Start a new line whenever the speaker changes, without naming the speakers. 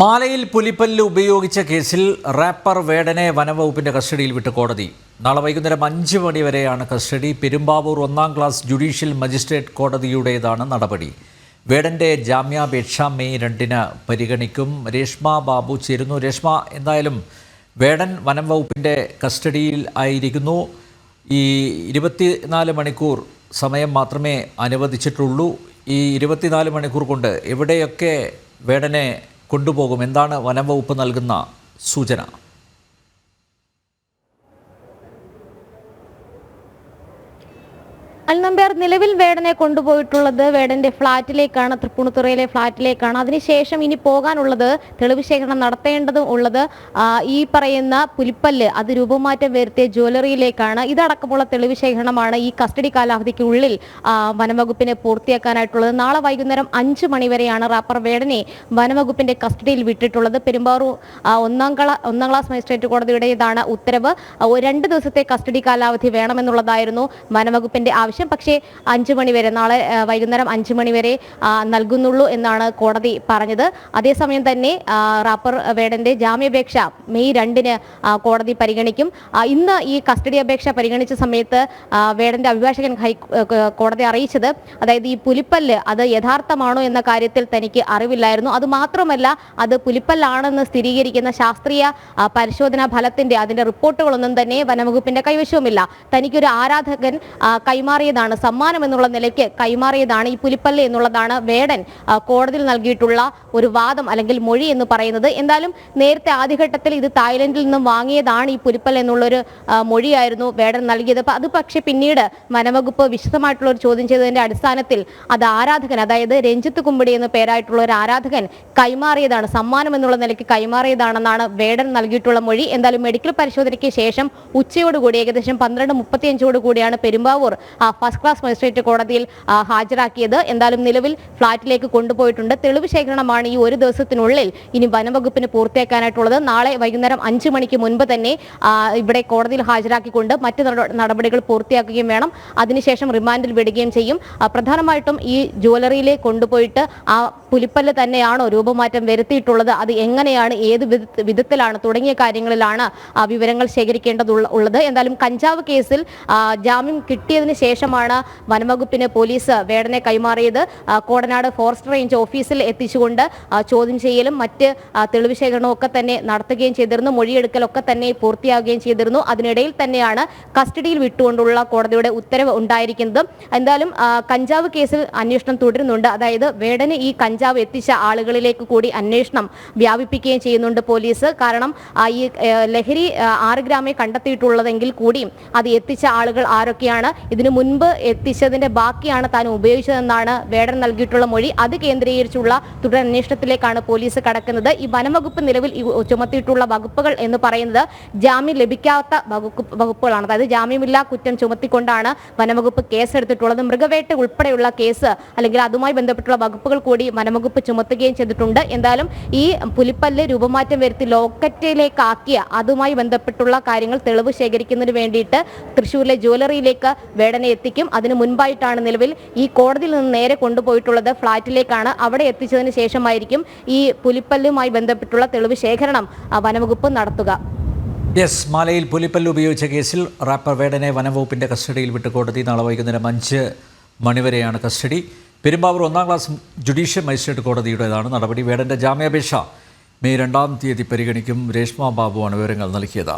മാലയിൽ പുലിപ്പല്ല് ഉപയോഗിച്ച കേസിൽ റാപ്പർ വേടനെ വനംവകുപ്പിന്റെ കസ്റ്റഡിയിൽ വിട്ട് കോടതി. നാളെ വൈകുന്നേരം അഞ്ച് മണി വരെയാണ് കസ്റ്റഡി. പെരുമ്പാവൂർ ഒന്നാം ക്ലാസ് ജുഡീഷ്യൽ മജിസ്ട്രേറ്റ് കോടതിയുടേതാണ് നടപടി. വേടന്റെ ജാമ്യാപേക്ഷ മെയ് രണ്ടിന് പരിഗണിക്കും. രേഷ്മ ബാബു ചേരുന്നു. രേഷ്മ എന്തായാലും വേടൻ വനം വകുപ്പിന്റെ കസ്റ്റഡിയിൽ ആയിരിക്കുന്നു. ഈ ഇരുപത്തിനാല് മണിക്കൂർ സമയം മാത്രമേ അനുവദിച്ചിട്ടുള്ളൂ. ഈ ഇരുപത്തിനാല് മണിക്കൂർ കൊണ്ട് എവിടെയൊക്കെ വേടനെ കൊണ്ടുപോകും. എന്താണ് വനം വകുപ്പ് നൽകുന്ന സൂചന?
അൽനമ്പ്യാർ നിലവിൽ വേടനെ കൊണ്ടുപോയിട്ടുള്ളത് വേടന്റെ ഫ്ളാറ്റിലേക്കാണ് തൃപ്പൂണിത്തുറയിലെ ഫ്ളാറ്റിലേക്കാണ് അതിനുശേഷം ഇനി പോകാനുള്ളത് തെളിവ് ശേഖരണം നടത്തേണ്ടതും ഉള്ളത് ഈ പറയുന്ന പുലിപ്പല്ല് അത് രൂപമാറ്റം വരുത്തിയ ജ്വല്ലറിയിലേക്കാണ്. ഇതടക്കമുള്ള തെളിവ് ശേഖരണമാണ് ഈ കസ്റ്റഡി കാലാവധിക്കുള്ളിൽ വനംവകുപ്പിനെ പൂർത്തിയാക്കാനായിട്ടുള്ളത്. നാളെ വൈകുന്നേരം അഞ്ച് മണിവരെയാണ് റാപ്പർ വേടനെ വനംവകുപ്പിന്റെ കസ്റ്റഡിയിൽ വിട്ടിട്ടുള്ളത്. പെരുമ്പാറു ഒന്നാം ക്ലാ ഒന്നാം ക്ലാസ് മജിസ്ട്രേറ്റ് കോടതിയുടേതാണ് ഉത്തരവ്. രണ്ട് ദിവസത്തെ കസ്റ്റഡി കാലാവധി വേണമെന്നുള്ളതായിരുന്നു വനംവകുപ്പിന്റെ ആവശ്യം. പക്ഷേ അഞ്ചു മണിവരെ നാളെ വൈകുന്നേരം അഞ്ചു മണിവരെ നൽകുന്നുള്ളൂ എന്നാണ് കോടതി പറഞ്ഞത്. അതേസമയം തന്നെ റാപ്പർ വേടന്റെ ജാമ്യാപേക്ഷ മെയ് രണ്ടിന് കോടതി പരിഗണിക്കും. ഇന്ന് ഈ കസ്റ്റഡി അപേക്ഷ പരിഗണിച്ച സമയത്ത് വേടന്റെ അഭിഭാഷകൻ കോടതി അറിയിച്ചത് അതായത് ഈ പുലിപ്പല്ല് അത് യഥാർത്ഥമാണോ എന്ന കാര്യത്തിൽ തനിക്ക് അറിവില്ലായിരുന്നു. അത് മാത്രമല്ല അത് പുലിപ്പല്ലാണെന്ന് സ്ഥിരീകരിക്കുന്ന ശാസ്ത്രീയ പരിശോധനാ ഫലത്തിന്റെ അതിന്റെ റിപ്പോർട്ടുകളൊന്നും തന്നെ വനംവകുപ്പിന്റെ കൈവശവുമില്ല. തനിക്കൊരു ആരാധകൻ ആ, കൈമാറിയതാണ്. സമ്മാനം എന്നുള്ള നിലയ്ക്ക് കൈമാറിയതാണ്. ഈ പുലിപ്പല്ല് എന്നുള്ളതാണ് വേടൻ കോടതിയിൽ നൽകിയിട്ടുള്ള ഒരു വാദം അല്ലെങ്കിൽ മൊഴി എന്ന് പറയുന്നത്. എന്തായാലും നേരത്തെ ആദ്യഘട്ടത്തിൽ ഇത് തായ്ലൻഡിൽ നിന്നും വാങ്ങിയതാണ് ഈ പുലിപ്പല്ല് എന്നുള്ളൊരു മൊഴിയായിരുന്നു വേടൻ നൽകിയത്. അത് പക്ഷേ പിന്നീട് വനവകുപ്പ് വിശദമായിട്ടുള്ള ഒരു ചോദ്യം ചെയ്തതിന്റെ അടിസ്ഥാനത്തിൽ അത് ആരാധകൻ അതായത് രഞ്ജിത്ത് കുമ്പിടി എന്ന പേരായിട്ടുള്ള ഒരു ആരാധകൻ കൈമാറിയതാണ്. സമ്മാനം എന്നുള്ള നിലയ്ക്ക് കൈമാറിയതാണെന്നാണ് വേടൻ നൽകിയിട്ടുള്ള മൊഴി. എന്തായാലും മെഡിക്കൽ പരിശോധനയ്ക്ക് ശേഷം ഉച്ചയോടുകൂടി ഏകദേശം പന്ത്രണ്ട് മുപ്പത്തിയഞ്ചോടുകൂടിയാണ് പെരുമ്പാവൂർ ഫസ്റ്റ് ക്ലാസ് മജിസ്ട്രേറ്റ് കോടതിയിൽ ഹാജരാക്കിയത്. എന്തായാലും നിലവിൽ ഫ്ളാറ്റിലേക്ക് കൊണ്ടുപോയിട്ടുണ്ട്. തെളിവ് ശേഖരണമാണ് ഈ ഒരു ദിവസത്തിനുള്ളിൽ ഇനി വനംവകുപ്പിന് പൂർത്തിയാക്കാനായിട്ടുള്ളത്. നാളെ വൈകുന്നേരം അഞ്ചു മണിക്ക് മുൻപ് തന്നെ ഇവിടെ കോടതിയിൽ ഹാജരാക്കിക്കൊണ്ട് മറ്റ് നട- നടപടികൾ പൂർത്തിയാക്കുകയും വേണം. അതിനുശേഷം റിമാൻഡിൽ വിടുകയും ചെയ്യും. പ്രധാനമായിട്ടും ഈ ജ്വല്ലറിയിലെ കൊണ്ടുപോയിട്ട് ആ പുലിപ്പല്ല് തന്നെയാണോ രൂപമാറ്റം വരുത്തിയിട്ടുള്ളത്? അത് എങ്ങനെയാണ്? ഏത് വിധത്തിലാണ്? തുടങ്ങിയ കാര്യങ്ങളിലാണ് വിവരങ്ങൾ ശേഖരിക്കേണ്ടതുള്ള ഉള്ളത്. എന്തായാലും കഞ്ചാവ് കേസിൽ ജാമ്യം കിട്ടിയതിന് ശേഷമാണ് വനംവകുപ്പിന് പോലീസ് വേടനെ കൈമാറിയത്. കോടനാട് ഫോറസ്റ്റ് റേഞ്ച് ഓഫീസിൽ എത്തിച്ചുകൊണ്ട് ചോദ്യം ചെയ്യലും മറ്റ് തെളിവ് ശേഖരണവും ഒക്കെ തന്നെ നടത്തുകയും ചെയ്തിരുന്നു. മൊഴിയെടുക്കലൊക്കെ തന്നെ പൂർത്തിയാകുകയും ചെയ്തിരുന്നു. അതിനിടയിൽ തന്നെയാണ് കസ്റ്റഡിയിൽ വിട്ടുകൊണ്ടുള്ള കോടതിയുടെ ഉത്തരവ് ഉണ്ടായിരിക്കുന്നത്. എന്തായാലും കഞ്ചാവ് കേസിൽ അന്വേഷണം തുടരുന്നുണ്ട്. അതായത് വേടന് ഈ കഞ്ചാവ് എത്തിച്ച ആളുകളിലേക്ക് കൂടി അന്വേഷണം വ്യാപിപ്പിക്കുകയും ചെയ്യുന്നുണ്ട് പോലീസ്. കാരണം ഈ ലഹരി ആറ് ഗ്രാമേ കണ്ടെത്തിയിട്ടുള്ളതെങ്കിൽ കൂടിയും അത് എത്തിച്ച ആളുകൾ ആരൊക്കെയാണ്? ഇതിനു മുൻപ് എത്തിച്ചതിന്റെ ബാക്കിയാണ് താൻ ഉപയോഗിച്ചതെന്നാണ് വേടൻ നൽകിയിട്ടുള്ള മൊഴി. അത് കേന്ദ്രീകരിച്ചുള്ള തുടരന്വേഷണത്തിലേക്കാണ് പോലീസ് കടക്കുന്നത്. ഈ വനംവകുപ്പ് നിലവിൽ ചുമത്തിയിട്ടുള്ള വകുപ്പുകൾ എന്ന് പറയുന്നത് ജാമ്യം ലഭിക്കാത്ത വകുപ്പുകളാണ്. അതായത് ജാമ്യമില്ലാ കുറ്റം ചുമത്തിക്കൊണ്ടാണ് വനംവകുപ്പ് കേസെടുത്തിട്ടുള്ളത്. മൃഗവേട്ട ഉൾപ്പെടെയുള്ള കേസ് അല്ലെങ്കിൽ അതുമായി ബന്ധപ്പെട്ടുള്ള വകുപ്പുകൾ കൂടി വനംവകുപ്പ് ചുമത്തുകയും ചെയ്തിട്ടുണ്ട്. എന്തായാലും ഈ പുലിപ്പല്ല് രൂപമാറ്റം വരുത്തി ലോക്കറ്റിലേക്കാക്കിയ അതുമായി ബന്ധപ്പെട്ടുള്ള കാര്യങ്ങൾ തെളിവ് ശേഖരിക്കുന്നതിന് വേണ്ടിയിട്ട് തൃശ്ശൂരിലെ ജ്വല്ലറിയിലേക്ക് വേടനെ എത്തിക്കും. അതിന് മുൻപായിട്ടാണ് നിലവിൽ ഈ കോടതിയിൽ നിന്ന് നേരെ കൊണ്ടുപോയിട്ടുള്ളത്. ഫ്ളാറ്റിലേക്കാണ് അവിടെ എത്തിച്ചതിന് ശേഷമായിരിക്കും ഈ പുലിപ്പല്ലുമായി ബന്ധപ്പെട്ടുള്ള തെളിവ് ശേഖരണം വനംവകുപ്പ് നടത്തുക.
യെസ് മാലയിൽ പുലിപ്പല്ല് ഉപയോഗിച്ച കേസിൽ റാപ്പർ വേടനെ വനംവകുപ്പിന്റെ കസ്റ്റഡിയിൽ വിട്ട് കോടതി നാളെ വൈകുന്നേരം അഞ്ച് മണിവരെയാണ് കസ്റ്റഡി. പെരുമ്പാവൂർ ഒന്നാം ക്ലാസ് ജുഡീഷ്യൽ മജിസ്ട്രേറ്റ് കോടതിയുടേതാണ് നടപടി. വേടന്റെ ജാമ്യാപേക്ഷ മെയ് രണ്ടാം തീയതി പരിഗണിക്കും. രേഷ്മ ബാബുവാണ് വിവരങ്ങൾ നൽകിയത്.